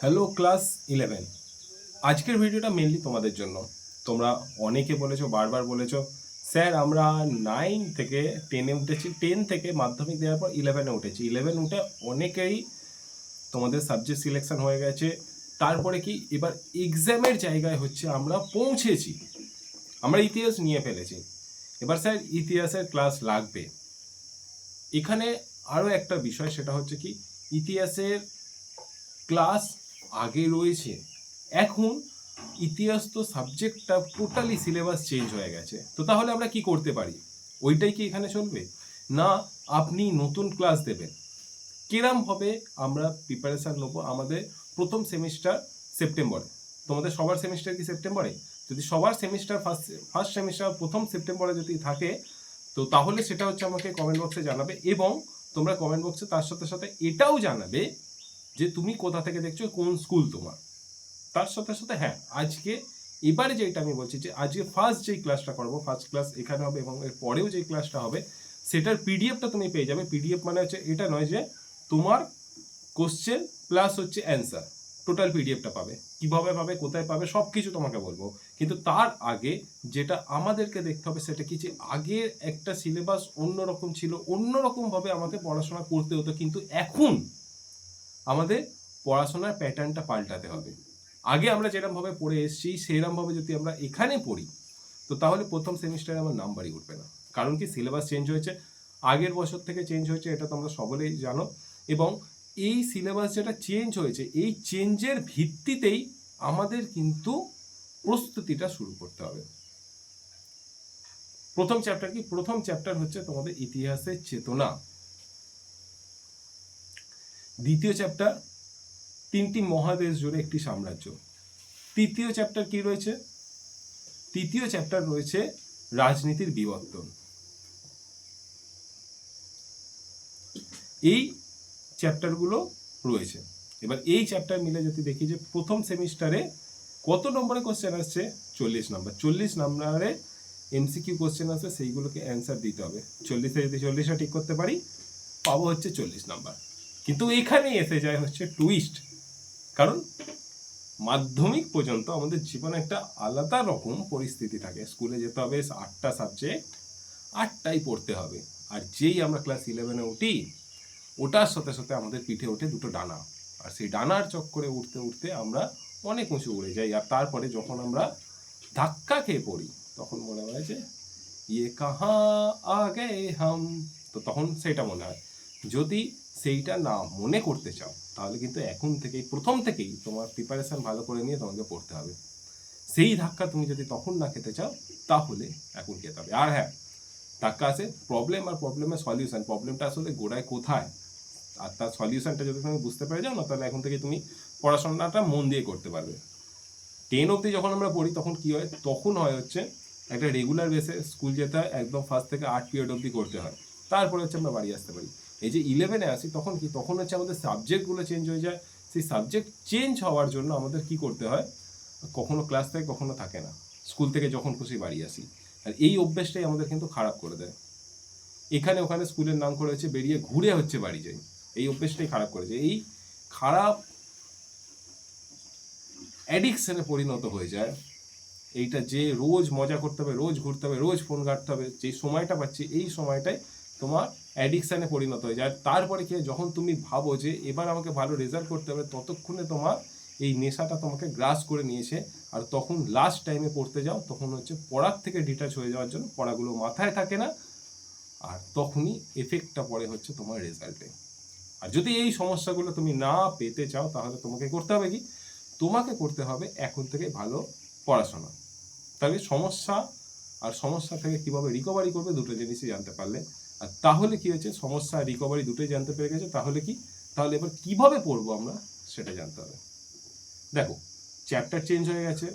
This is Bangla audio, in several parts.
হ্যালো ক্লাস ইলেভেন আজকের ভিডিওটা মেনলি তোমাদের জন্য। তোমরা অনেকে বলেছ, বারবার বলেছ, স্যার, আমরা নাইন থেকে টেনে উঠেছি। টেন থেকে মাধ্যমিক দেওয়ার পর ইলেভেনে উঠেছি। ইলেভেন উঠে অনেকেই তোমাদের সাবজেক্ট সিলেকশন হয়ে গেছে। তারপরে কি, এবার এক্সামের জায়গায় হচ্ছে আমরা পৌঁছেছি। আমরা ইতিহাস নিয়ে ফেলেছি। এবার স্যার, ইতিহাসের ক্লাস লাগবে। এখানে আরও একটা বিষয়, সেটা হচ্ছে কি, ইতিহাসের ক্লাস আগে রয়েছে। এখন ইতিহাস তো সাবজেক্টটা টোটালি সিলেবাস চেঞ্জ হয়ে গেছে। তো তাহলে আমরা কি করতে পারি? ওইটাই কি এখানে চলবে? না, আপনি নতুন ক্লাস দেবেন। কিরমভাবে আমরা প্রিপারেশান নেব আমাদের প্রথম সেমিস্টার সেপ্টেম্বরে তোমাদের সবার সেমিস্টার কি সেপ্টেম্বরে যদি সবার সেমিস্টার ফার্স্ট ফার্স্ট সেমিস্টার প্রথম সেপ্টেম্বরে যদি থাকে, তো তাহলে সেটা হচ্ছে আমাকে কমেন্ট বক্সে জানাবে এবং তোমরা কমেন্ট বক্সে তার সাথে সাথে এটাও জানাবে যে তুমি কোথা থেকে দেখছ, কোন স্কুল তোমার? তার সাথে সাথে হ্যাঁ আজকে, এবারে যেটা আমি বলছি যে, আজকে ফার্স্ট যেই ক্লাসটা করব ফার্স্ট ক্লাস এখানে হবে এবং এর পরেও যেই ক্লাসটা হবে, সেটার পিডিএফটা তুমি পেয়ে যাবে। পিডিএফ মানে হচ্ছে, এটা নয় যে, তোমার কোশ্চেন প্লাস হচ্ছে অ্যান্সার টোটাল পিডিএফটা পাবে। কীভাবে পাবে, কোথায় পাবে সব কিছু তোমাকে বলব। কিন্তু তার আগে যেটা আমাদেরকে দেখতে হবে, সেটা কি যে আগের একটা সিলেবাস অন্যরকম ছিল, অন্যরকমভাবে আমাদের পড়াশোনা করতে হতো, কিন্তু এখন আমাদের পড়াশোনার প্যাটার্নটা পাল্টাতে হবে। আগে আমরা যেরকমভাবে পড়ে এসেছি, সেরকমভাবে যদি আমরা এখানে পড়ি, তো তাহলে প্রথম সেমিস্টারে আমার নাম্বারই উঠবে না। কারণ কি সিলেবাস চেঞ্জ হয়েছে, আগের বছর থেকে চেঞ্জ হয়েছে, এটা তোমরা সকলেই জানো। এবং এই সিলেবাস যেটা চেঞ্জ হয়েছে, এই চেঞ্জের ভিত্তিতেই আমাদের কিন্তু প্রস্তুতিটা শুরু করতে হবে। প্রথম চ্যাপ্টার কি? প্রথম চ্যাপ্টার হচ্ছে তোমাদের ইতিহাসের চেতনা। দ্বিতীয় চ্যাপ্টার তিনটি মহাদেশ জুড়ে একটি সাম্রাজ্য। তৃতীয় চ্যাপ্টার কি রয়েছে? তৃতীয় চ্যাপ্টার রয়েছে রাজনীতির বিবর্তন। এই চ্যাপ্টারগুলো রয়েছে। এবার এই চ্যাপ্টার মিলে যদি দেখি যে প্রথম সেমিস্টারে কত নম্বরে কোশ্চেন আসছে? চল্লিশ নম্বর। চল্লিশ নম্বরে এমসিকিউ কোশ্চেন আসবে সেইগুলোকে অ্যান্সার দিতে হবে। চল্লিশে যদি চল্লিশটা ঠিক করতে পারি, পাবো হচ্ছে চল্লিশ নাম্বার। কিন্তু এখানেই এসে যায় হচ্ছে টুইস্ট কারণ মাধ্যমিক পর্যন্ত আমাদের জীবনে একটা আলাদা রকম পরিস্থিতি থাকে। স্কুলে যেতে হবে, আটটা সাবজেক্ট আটটাই পড়তে হবে। আর যেই আমরা ক্লাস ইলেভেনে উঠি, ওটার সাথে সাথে আমাদের পিঠে ওঠে দুটো ডানা। আর সেই ডানার চক্করে উঠতে উঠতে আমরা অনেক উঁচু উড়ে যাই। আর তারপরে যখন আমরা ধাক্কা খেয়ে পড়ি, তখন মনে হয় যে ইয়ে কাহা আগে হাম? তো তখন সেটা মনে হয়। যদি সেইটা না মনে করতে চাও, তাহলে কিন্তু এখন থেকেই, প্রথম থেকেই তোমার প্রিপারেশন ভালো করে নিয়ে তোমাকে পড়তে হবে। সেই ধাক্কা তুমি যদি তখন না খেতে চাও, তাহলে এখন খেতে হবে। আর হ্যাঁ ধাক্কা আছে প্রবলেম আর প্রবলেমের সলিউশন প্রবলেমটা আসলে গোড়ায় কোথায়? আর তার সলিউশনটা যদি তুমি বুঝতে পেরে যাও, না তাহলে এখন থেকে তুমি পড়াশোনাটা মন দিয়ে করতে পারবে। টেন অবধি যখন আমরা পড়ি, তখন কি হয়? তখন হয় হচ্ছে একটা রেগুলার বেসে স্কুল যেতে হয়, একদম ফার্স্ট থেকে আট পিরিয়ড অবধি করতে হয়। তারপরে হচ্ছে আমরা বাড়ি আসতে পারি। এই যে ইলেভেনে আসি, তখন কি, তখন হচ্ছে আমাদের সাবজেক্টগুলো চেঞ্জ হয়ে যায়। সেই সাবজেক্ট চেঞ্জ হওয়ার জন্য আমাদের কি করতে হয়? কখনো ক্লাস থাকে, কখনো থাকে না। স্কুল থেকে যখন খুশি বাড়ি আসি। আর এই অভ্যেসটাই আমাদের কিন্তু খারাপ করে দেয়। এখানে ওখানে স্কুলের নাম করে হচ্ছে বেরিয়ে ঘুরে হচ্ছে বাড়ি যাই। এই অভ্যেসটাই খারাপ করেছে এই খারাপ অ্যাডিকশানে পরিণত হয়ে যায়। এইটা যে রোজ মজা করতে হবে, রোজ ঘুরতে হবে, রোজ ফোন ঘাটতে হবে যে সময়টা পাচ্ছি, এই সময়টাই তোমার অ্যাডিকশানে পরিণত হয়ে যায়। তারপরে কি যখন তুমি ভাবো যে এবার আমাকে ভালো রেজাল্ট করতে হবে, ততক্ষণে তোমার এই নেশাটা তোমাকে গ্রাস করে নিয়েছে। আর তখন লাস্ট টাইমে পড়তে যাও, তখন হচ্ছে পড়ার থেকে ডিটাচ হয়ে যাওয়ার জন্য পড়াগুলো মাথায় থাকে না। আর তখনই এফেক্টটা পড়ে হচ্ছে তোমার রেজাল্টে আর যদি এই সমস্যাগুলো তুমি না পেতে চাও, তাহলে তোমাকে করতে হবে কি? তোমাকে করতে হবে এখন থেকে ভালো পড়াশোনা। তাহলে সমস্যা আর সমস্যা থেকে কীভাবে রিকভারি করবে, দুটো জিনিসই জানতে পারলে। আর তাহলে কি হয়েছে? সমস্যা রিকভারি দুটোই জানতে পেরে গেছে। তাহলে কি? তাহলে এবার কীভাবে পড়ব আমরা? সেটা জানতে হবে। দেখো চ্যাপ্টার চেঞ্জ হয়ে গেছে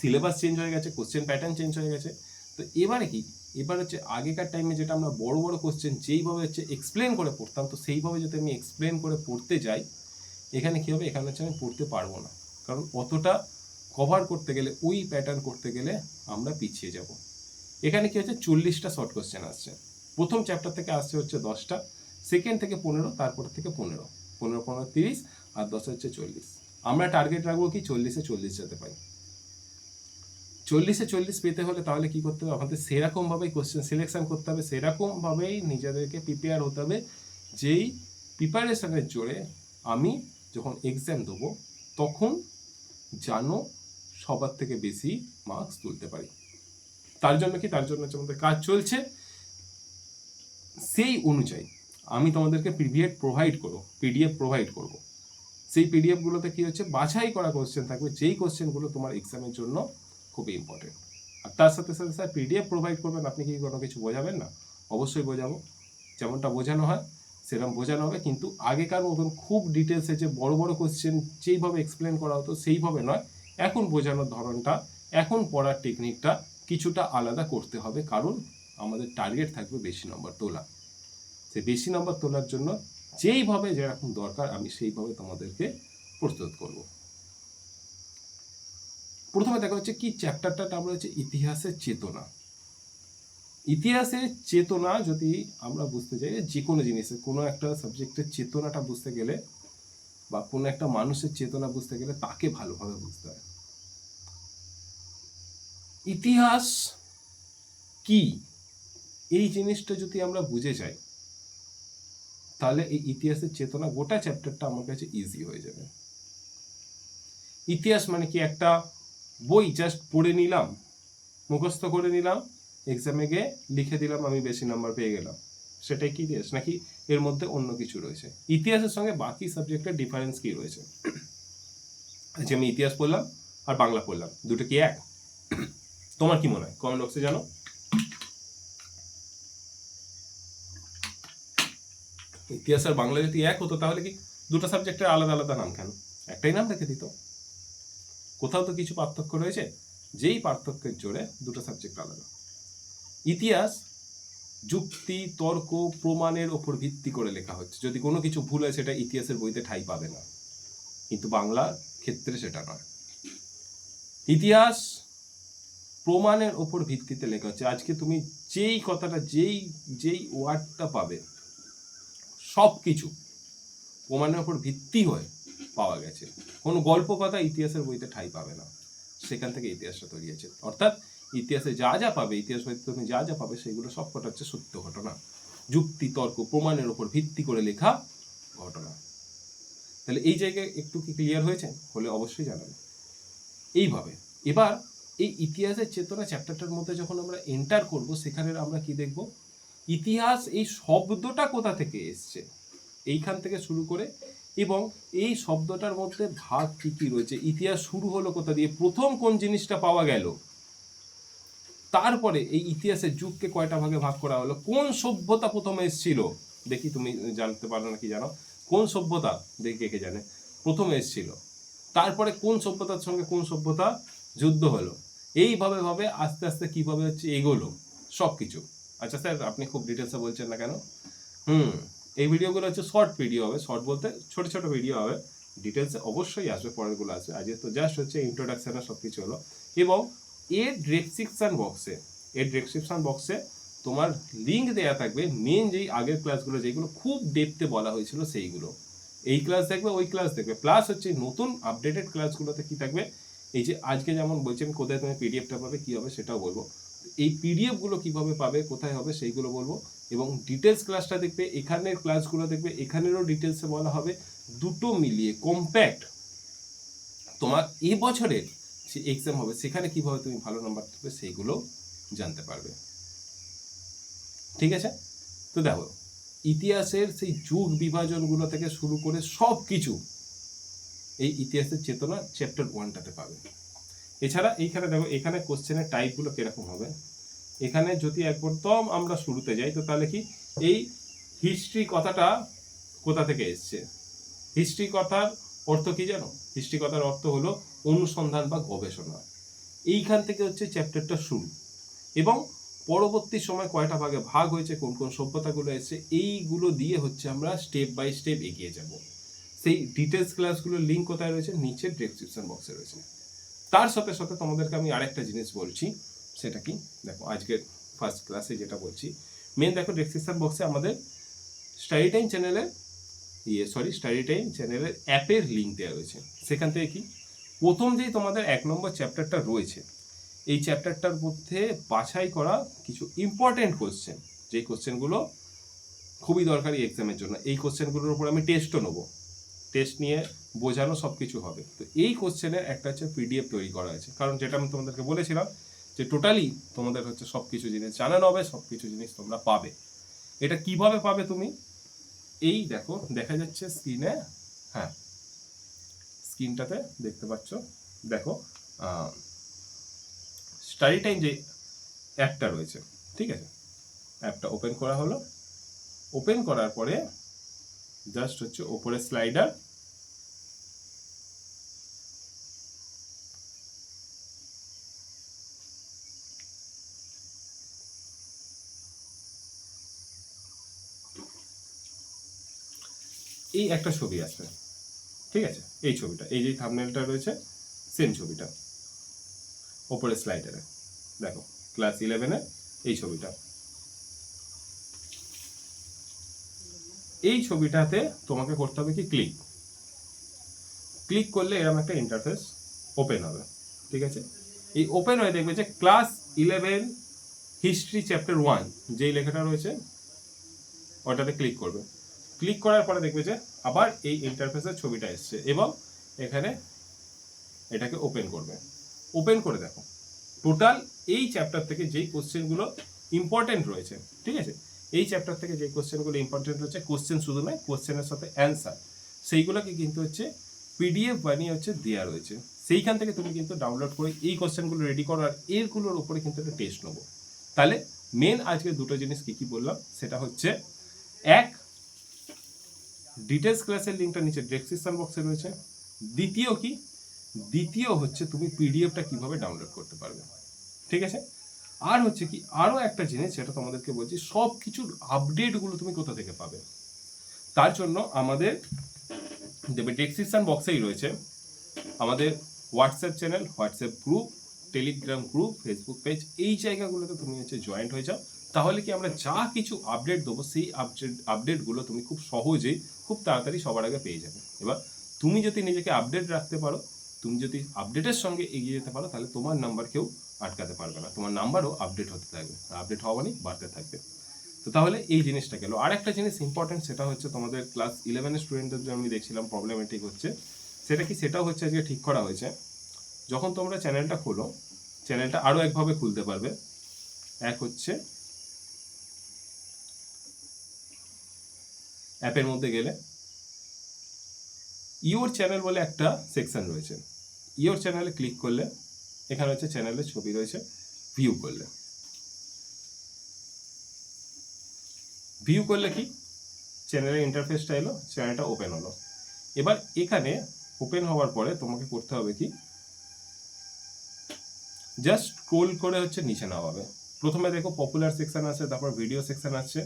সিলেবাস চেঞ্জ হয়ে গেছে কোশ্চেন প্যাটার্ন চেঞ্জ হয়ে গেছে। তো এবারে কি? এবার হচ্ছে আগেকার টাইমে যেটা আমরা বড় বড় কোশ্চেন যেইভাবে হচ্ছে এক্সপ্লেন করে পড়তাম, তো সেইভাবে যদি আমি এক্সপ্লেন করে পড়তে যাই, এখানে কী হবে? এখানে হচ্ছে আমি পড়তে পারব না। কারণ অতটা কভার করতে গেলে, ওই প্যাটার্ন করতে গেলে আমরা পিছিয়ে যাব। এখানে কি হচ্ছে? চল্লিশটা শর্ট কোশ্চেন আসছে। প্রথম চ্যাপ্টার থেকে আসছে হচ্ছে দশটা সেকেন্ড থেকে পনেরো, তারপর থেকে পনেরো। পনেরো পনেরো, তিরিশ, আর দশে হচ্ছে চল্লিশ। আমরা টার্গেট রাখব কি? চল্লিশে চল্লিশ যেতে পাই চল্লিশে চল্লিশ পেতে হলে তাহলে কি করতে হবে? আমাদের সেরকমভাবেই কোশ্চেন সিলেকশন করতে হবে। সেরকমভাবেই নিজেদেরকে প্রিপেয়ার হতে হবে। যেই প্রিপারেশনের জোরে আমি যখন এক্সাম দেবো, তখন জানো সবার থেকে বেশি মার্কস তুলতে পারি। তার জন্য কি? তার জন্য হচ্ছে আমাদের কাজ চলছে। সেই অনুযায়ী আমি তোমাদেরকে পিডিএফ প্রোভাইড করো পিডিএফ প্রোভাইড করব। সেই পিডিএফগুলোতে কী হচ্ছে? বাছাই করা কোশ্চেন থাকবে। যেই কোশ্চেনগুলো তোমার এক্সামের জন্য খুবই ইম্পর্টেন্ট আর তার সাথে সাথে স্যার পিডিএফ প্রোভাইড করবেন, আপনি কি কোনো কিছু বোঝাবেন না? অবশ্যই বোঝাবো। যেমনটা বোঝানো হয় সেরকম বোঝানো হবে। কিন্তু আগেকার মতন খুব ডিটেলসে যে বড় বড় কোশ্চেন যেইভাবে এক্সপ্লেন করা হতো, সেইভাবে নয়। এখন বোঝানোর ধরনটা, এখন পড়ার টেকনিকটা কিছুটা আলাদা করতে হবে, কারণ আমাদের টার্গেট থাকবে বেশি নম্বর তোলা। সে বেশি নম্বর তোলার জন্য যেইভাবে যেরকম দরকার, আমি সেইভাবে তোমাদেরকে প্রস্তুত করব। প্রথমে দেখা হচ্ছে কি চ্যাপ্টারটা আমরা হচ্ছে ইতিহাসের চেতনা। ইতিহাসের চেতনা যদি আমরা বুঝতে চাই যে কোনো জিনিসের, কোনো একটা সাবজেক্টের চেতনাটা বুঝতে গেলে বা কোনো একটা মানুষের চেতনা বুঝতে গেলে তাকে ভালোভাবে বুঝতে হয়। ইতিহাস কি? এই জিনিসটা যদি আমরা বুঝে যাই, তাহলে এই ইতিহাসের চেতনা গোটা চ্যাপ্টারটা আমার কাছে ইজি হয়ে যাবে। ইতিহাস মানে কি? একটা বই জাস্ট পড়ে নিলাম, মুখস্থ করে নিলাম এক্সামে গিয়ে লিখে দিলাম, আমি বেশি নাম্বার পেয়ে গেলাম। সেটাই কি ইতিহাস? নাকি এর মধ্যে অন্য কিছু রয়েছে? ইতিহাসের সঙ্গে বাকি সাবজেক্টের ডিফারেন্স কি রয়েছে? যে আমি ইতিহাস পড়লাম আর বাংলা পড়লাম, দুটো কি এক? তোমার কি মনে হয়? কমেন্ট বক্সে জানো। ইতিহাস আর বাংলা যদি এক হতো, তাহলে কি দুটো সাবজেক্টের আলাদা আলাদা নাম কেন? একটাই নাম রেখে দিত। কোথাও তো কিছু পার্থক্য রয়েছে, যেই পার্থক্যের জোরে দুটো সাবজেক্ট আলাদা। ইতিহাস যুক্তি, তর্ক, প্রমাণের ওপর ভিত্তি করে লেখা হচ্ছে। যদি কোনো কিছু ভুল হয়, সেটা ইতিহাসের বইতে ঠাই পাবে না। কিন্তু বাংলার ক্ষেত্রে সেটা নয়। ইতিহাস প্রমাণের ওপর ভিত্তিতে লেখা হচ্ছে। আজকে তুমি যেই কথাটা, যেই যেই ওয়ার্ডটা পাবে সব কিছু প্রমাণের ওপর ভিত্তি হয়ে পাওয়া গেছে। কোনো গল্প কথা ইতিহাসের বইতে ঠাই পাবে না। সেখান থেকে ইতিহাসটা তৈরি হয়েছে। অর্থাৎ ইতিহাসে যা যা পাবে, ইতিহাস বইতে তুমি যা যা পাবে, সেগুলো সব কটা হচ্ছে সত্য ঘটনা। যুক্তি, তর্ক, প্রমাণের ওপর ভিত্তি করে লেখা ঘটনা। তাহলে এই জায়গায় একটু কি ক্লিয়ার হয়েছে? হলে অবশ্যই জানাবে। এইভাবে। এবার এই ইতিহাসের চেতনা চ্যাপ্টারটার মধ্যে যখন আমরা এন্টার করব, সেখানে আমরা কি দেখব? ইতিহাস এই শব্দটা কোথা থেকে এসছে? এইখান থেকে শুরু করে এবং এই শব্দটার মধ্যে ভাগ কি কি রয়েছে? ইতিহাস শুরু হলো কোথা দিয়ে? প্রথম কোন জিনিসটা পাওয়া গেল? তারপরে এই ইতিহাসের যুগকে কয়টা ভাগে ভাগ করা হলো? কোন সভ্যতা প্রথমে এসেছিল? দেখি তুমি জানতে পারো নাকি জানো? কোন সভ্যতা? দেখি কে কে জানে। প্রথমে এসেছিল। তারপরে কোন সভ্যতার সঙ্গে কোন সভ্যতা যুদ্ধ হলো? এইভাবে ভাবে আস্তে আস্তে কীভাবে হচ্ছে এগোলো সব কিছু আচ্ছা স্যার, আপনি খুব ডিটেলসে বলছেন না কেন? হুম, এই ভিডিওগুলো হচ্ছে শর্ট ভিডিও হবে। শর্ট বলতে ছোট ছোট ভিডিও হবে। ডিটেলসে অবশ্যই আসবে, পরেরগুলো আসবে। আজকে তো জাস্ট হচ্ছে ইন্ট্রোডাকশনে সব কিছু হলো। এবং এর ডেসক্রিপশন বক্সে এর ডেসক্রিপশন বক্সে তোমার লিঙ্ক দেওয়া থাকবে। মেন যেই আগের ক্লাসগুলো যেগুলো খুব ডেপতে বলা হয়েছিল সেইগুলো। এই ক্লাস দেখবে, ওই ক্লাস দেখবে। প্লাস হচ্ছে নতুন আপডেটেড ক্লাসগুলোতে কি থাকবে? এই যে আজকে যেমন বলছি আমি কোথায় তুমি পিডিএফটা পাবে, কী হবে সেটাও বলব। এই পিডিএফগুলো কীভাবে পাবে, কোথায় হবে সেইগুলো বলব এবং ডিটেলস ক্লাসটা দেখবে, এখানের ক্লাসগুলো দেখবে, এখানেরও ডিটেলসে বলা হবে। দুটো মিলিয়ে কম্প্যাক্ট তোমার এ বছরের যে এক্সাম হবে, সেখানে কীভাবে তুমি ভালো নাম্বার পাবে সেইগুলো জানতে পারবে। ঠিক আছে? তো দেখো, ইতিহাসের সেই যুগ বিভাজনগুলো থেকে শুরু করে সব কিছু এই ইতিহাসের চেতনা চ্যাপ্টার ওয়ানটাতে পাবে। এছাড়া এইখানে দেখো, এখানে কোশ্চেনের টাইপগুলো কীরকম হবে? এখানে যদি একদম আমরা শুরুতে যাই, তো তাহলে কি এই হিস্ট্রি কথাটা কোথা থেকে এসছে? হিস্ট্রি কথার অর্থ কি জানো? হিস্ট্রি কথার অর্থ হলো অনুসন্ধান বা গবেষণা। এইখান থেকে হচ্ছে চ্যাপ্টারটা শুরু। এবং পরবর্তী সময় কয়টা ভাগে ভাগ হয়েছে, কোন কোন সভ্যতাগুলো এসেছে, এইগুলো দিয়ে হচ্ছে আমরা স্টেপ বাই স্টেপ এগিয়ে যাব। সেই ডিটেলস ক্লাসগুলোর লিঙ্ক কোথায় রয়েছে? নিচের ডেসক্রিপশন বক্সে রয়েছে। তার সাথে সাথে তোমাদেরকে আমি আরেকটা জিনিস বলছি, সেটা কি? দেখো, আজকের ফার্স্ট ক্লাসে যেটা বলছি মেন দেখো ডেসক্রিপশন বক্সে আমাদের স্টাডি টাইম চ্যানেলে ইয়ে সরি স্টাডি টাইম চ্যানেলের অ্যাপের লিঙ্ক দেওয়া রয়েছে। সেখান থেকে কি? প্রথম যেই তোমাদের এক নম্বর চ্যাপ্টারটা রয়েছে, এই চ্যাপ্টারটার মধ্যে বাছাই করা কিছু ইম্পর্টেন্ট কোশ্চেন যেই কোশ্চেনগুলো খুবই দরকারি এক্সামের জন্য, এই কোশ্চেনগুলোর উপর আমি টেস্টও নেব। টেস্ট নিয়ে বোঝানো সব কিছু হবে। তো এই কোশ্চেনের একটা হচ্ছে পিডিএফ তৈরি করা আছে কারণ যেটা আমি তোমাদেরকে বলেছিলাম যে টোটালি তোমাদের হচ্ছে সব কিছু জিনিস জানানো হবে সব কিছু জিনিস তোমরা পাবে। এটা কীভাবে পাবে তুমি? এই দেখো, দেখা যাচ্ছে স্ক্রিনে হ্যাঁ স্ক্রিনটাতে দেখতে পাচ্ছ, দেখো স্টাডি টাইম যে অ্যাপটা রয়েছে, ঠিক আছে? অ্যাপটা ওপেন করা হলো। ওপেন করার পরে জাস্ট হচ্ছে ওপরে স্লাইডার এই একটা ছবি আসবে। ঠিক আছে? এই ছবিটা, এই যে থামনেলটা রয়েছে সেম ছবিটা। ওপরে স্লাইডারে দেখো ক্লাস ইলেভেনে এই ছবিটা। এই ছবিটাতে তোমাকে করতে হবে কি? ক্লিক ক্লিক করলে এরকম একটা ইন্টারফেস ওপেন হবে। ঠিক আছে? এই ওপেন হয়ে দেখবে যে class eleven history chapter one যেই লেখাটা রয়েছে, ওটাতে ক্লিক করবে। ক্লিক করার পরে দেখবে যে আবার এই ইন্টারফেসের ছবিটা এসছে এবং এখানে এটাকে ওপেন করবে। ওপেন করে দেখো। টোটাল এই চ্যাপ্টার থেকে যেই কোশ্চেনগুলো ইম্পর্টেন্ট রয়েছে, ঠিক আছে? এই চ্যাপ্টার থেকে যে কোশ্চেনগুলো ইম্পর্টেন্ট রয়েছে কোশ্চেন শুধু নয় কোশ্চেনের সাথে অ্যান্সার সেইগুলোকে কিন্তু হচ্ছে পিডিএফ বানিয়ে হচ্ছে দেওয়া রয়েছে। সেইখান থেকে তুমি কিন্তু ডাউনলোড করে এই কোশ্চেনগুলো রেডি করো আর এরগুলোর উপরে কিন্তু একটা টেস্ট নেব। তাহলে মেন আজকে দুটো জিনিস কী কী বললাম? সেটা হচ্ছে, এক ডিটেলস ক্লাসের লিঙ্কটা নিচে ডেসক্রিপশন বক্সে রয়েছে। দ্বিতীয় কি? দ্বিতীয় হচ্ছে তুমি পিডিএফটা কীভাবে ডাউনলোড করতে পারবে। ঠিক আছে? আর হচ্ছে কি, আরও একটা জিনিস যেটা তোমাদেরকে বলছি সব কিছুর আপডেটগুলো তুমি কোথা থেকে পাবে? তার জন্য আমাদের দেবে ডেসক্রিপশন বক্সেই রয়েছে আমাদের WhatsApp channel WhatsApp group Telegram group Facebook page এই জায়গাগুলোতে তুমি হচ্ছে জয়েন্ট হয়ে যাও। তাহলে কি আমরা যা কিছু আপডেট দেবো, সেই আপডেট আপডেটগুলো তুমি খুব সহজেই খুব তাড়াতাড়ি সবার আগে পেয়ে যাবে। এবার তুমি যদি নিজেকে আপডেট রাখতে পারো, তুমি যদি আপডেটের সঙ্গে এগিয়ে যেতে পারো, তাহলে তোমার নাম্বার কেউ আটকাতে পারবে না। তোমার নাম্বারও আপডেট হতে থাকবে। আপডেট হওয়া মানে বাড়তে থাকবে। তো তাহলে এই জিনিসটা গেল। আর একটা জিনিস ইম্পর্টেন্ট সেটা হচ্ছে তোমাদের ক্লাস ইলেভেনের স্টুডেন্টদের জন্য আমি দেখছিলাম প্রবলেমেটিক হচ্ছে, সেটা কি সেটাও হচ্ছে আজকে ঠিক করা হয়েছে। যখন তোমরা চ্যানেলটা খোলো চ্যানেলটা আরও একভাবে খুলতে পারবে। এক হচ্ছে অ্যাপের মধ্যে গেলে ইওর চ্যানেল বলে একটা সেকশন রয়েছে। ইওর চ্যানেলে ক্লিক করলে এখানে হচ্ছে চ্যানেলের ছবি রয়েছে ভিউ করলে। ভিউ করলে কি? চ্যানেলের ইন্টারফেসটা এলো চ্যানেলটা ওপেন হলো। এবার এখানে ওপেন হওয়ার পরে তোমাকে করতে হবে কি? জাস্ট স্ক্রোল করে হচ্ছে নিচে নামাবে। প্রথমে দেখো পপুলার সেকশন আছে, তারপর ভিডিও সেকশন আছে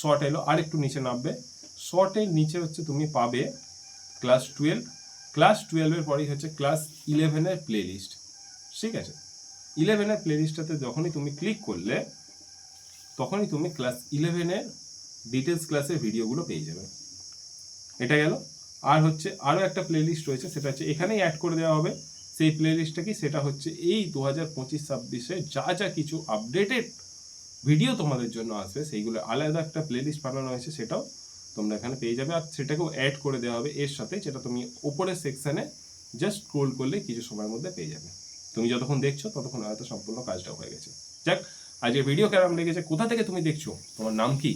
শর্ট এলো আর একটু নিচে নামবে। শর্টের নিচে হচ্ছে তুমি পাবে ক্লাস টুয়েলভ ক্লাস টুয়েলভের পরেই হচ্ছে ক্লাস ইলেভেনের প্লে লিস্ট ঠিক আছে? ইলেভেনের প্লে লিস্টটাতে যখনই তুমি ক্লিক করলে, তখনই তুমি ক্লাস ইলেভেনের ডিটেলস ক্লাসের ভিডিওগুলো পেয়ে যাবে। এটা গেল। আর হচ্ছে আরও একটা প্লে লিস্ট রয়েছে, সেটা হচ্ছে এখানেই অ্যাড করে দেওয়া হবে। সেই প্লে লিস্টটা কি? সেটা হচ্ছে এই দু হাজার পঁচিশ ছাব্বিশে যা যা কিছু আপডেটেড ভিডিও তোমাদের জন্য আসবে, সেইগুলো আলাদা একটা প্লে লিস্ট বানানো হয়েছে, সেটাও তোমরা এখানে পেয়ে যাবে। আর সেটাকেও অ্যাড করে দেওয়া হবে এর সাথে, যেটা তুমি ওপরের সেকশানে জাস্ট স্ক্রোল করলে কিছু সময়ের মধ্যে পেয়ে যাবে। তুমি যতক্ষণ দেখছ, ততক্ষণ হয়তো সম্পূর্ণ কাজটা হয়ে গেছে। যাক আজকে ভিডিও কেমন লেগেছে, কোথা থেকে তুমি দেখছ, তোমার নাম কি?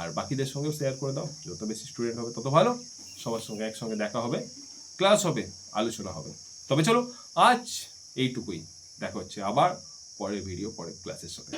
আর বাকিদের সঙ্গেও শেয়ার করে দাও, যত বেশি স্টুডেন্ট হবে, তত ভালো। সবার সঙ্গে একসঙ্গে দেখা হবে ক্লাস হবে, আলোচনা হবে। তবে চলো, আজ এইটুকুই। দেখা হচ্ছে আবার পরের ভিডিও পরের ক্লাসের সাথে।